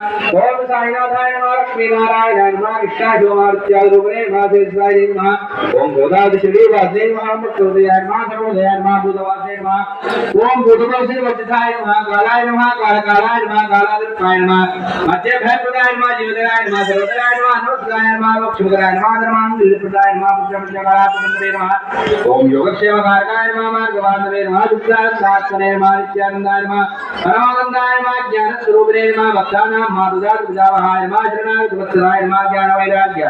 ओम साईनाथाय नमः लक्ष्मीनारायणाय नमः विष्णाजोमार्त्याय दुर्गे माधेशाय नमः ओम गोदादिश्री वादे नमः मुक्तोदयाय नमः सर्वोदयाय नमः बुधवासे नमः ओम बुधवासे वर्धिताय नमः कालाय नमः कालकालाय नमः कालादिपाय नमः मध्य भयप्रदाय नमः जीवदाय नमः सर्वदाय नमः अनुदाय नमः लक्ष्मीदाय नमः धर्मां दिलप्रदाय नमः पुत्रमजगारात्मने नमः ओम योगक्षेम कारकाय नमः मार्गवांधवे नमः दुर्गाय सात्मने नमः नित्यानंदाय नमः परमानंदाय नमः ज्ञान स्वरूपिणे नमः माधुजातुजावहाय नमः शरणागतवत्सलाय नमः ज्ञानवैराग्य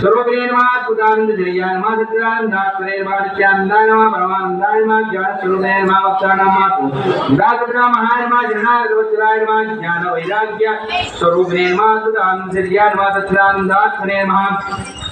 सर्वग्रे नमः अद्भुतानन्दजनयाय नमः सच्चिदानन्दात्मने नमः नित्यानन्दाय नमः परमानन्दाय नमः ज्ञानस्वरूपाय नमः वक्तानां मातु दासुरामहाय नमः शरणागतवत्सलाय नमः ज्ञानवैराग्य स्वरूपिणे नमः अद्भुतानन्दजनयाय नमः सच्चिदानन्दात्मने नमः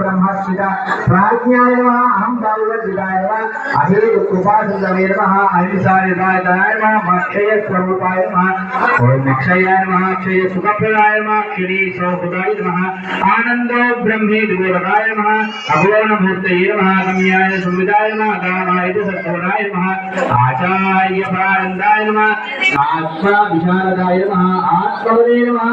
బ్రహ్మస్మిత ప్రాజ్ఞాయ నమః అహం బాలువర్జితాయ నమః అహేత కృపాసుందరే అహింసాయ అహింసాయుధాయ నమః మక్షయ స్వరూపాయ నమః ఓం నిక్షయాయ నమః క్షయ సుఖప్రదాయ నమః క్షిణీ సౌహృదాయ నమ ఆనందో బ్రహ్మే దిగోరకాయ నమ అఘోరమూర్తయే నమః గమ్యాయ సంవిదాయ నమః గామాయ సత్వరాయ నమః ఆచార్య ప్రానందాయ నమ ఆత్మ విశారదాయ నమః ఆత్మవదే నమః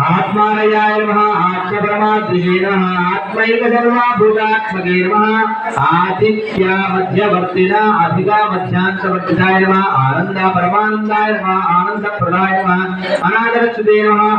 आत्मानयाय नमः आत्मपरमात्मने नमः आत्मैव सर्वाभूतात्मने नमः आदित्या मध्यवर्तिना अधिका मध्यान्तवर्तिताय नमः आनन्द परमानन्दाय नमः आनन्दप्रदाय नमः अनादरसुदे नमः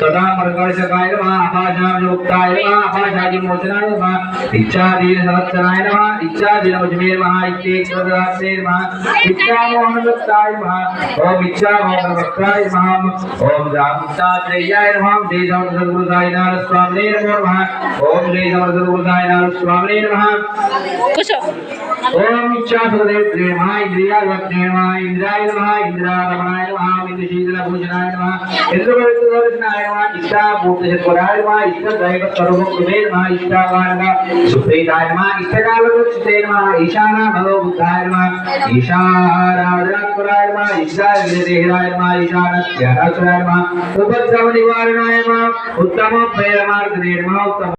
सदा मर्गर्षकाय नमः गुप्ताय नमः पाशादि मोचनाय नमः इच्छादीन संवत्सराय नमः इच्छादीन उज्मेर नमः इत्येक सदरासे नमः इच्छा मोहन गुप्ताय नमः। ओम इच्छा मोहन गुप्ताय नमः। ओम रामदात्रेयाय नमः देशम सद्गुरुदाय नारद स्वामिने नमः ओम देशम सद्गुरुदाय नारद स्वामिने नमः पूछो ओम इच्छा सदे प्रेमा इंद्रिया वक्नेमा इंद्राय नमः इंद्रारमाय नमः इंद्रशीतल भोजनाय नमः इंद्रवृत्त दर्शनाय नमः इच्छा भूत से पुराय नमः इष्ट సర్వ స్వరూపం కుబేర్మ ఇష్టావార్మ సుప్రీతాయమ ఇష్టకాలవృక్షేర్మ ఈశాన భగవ బుద్ధాయమ ఈశారాధనాత్పురాయమ ఈశాగ్రదేహరాయమ ఈశానస్య ఉపద్రవ నివారణాయమ ఉత్తమ ప్రేరమార్గ ఉత్తమ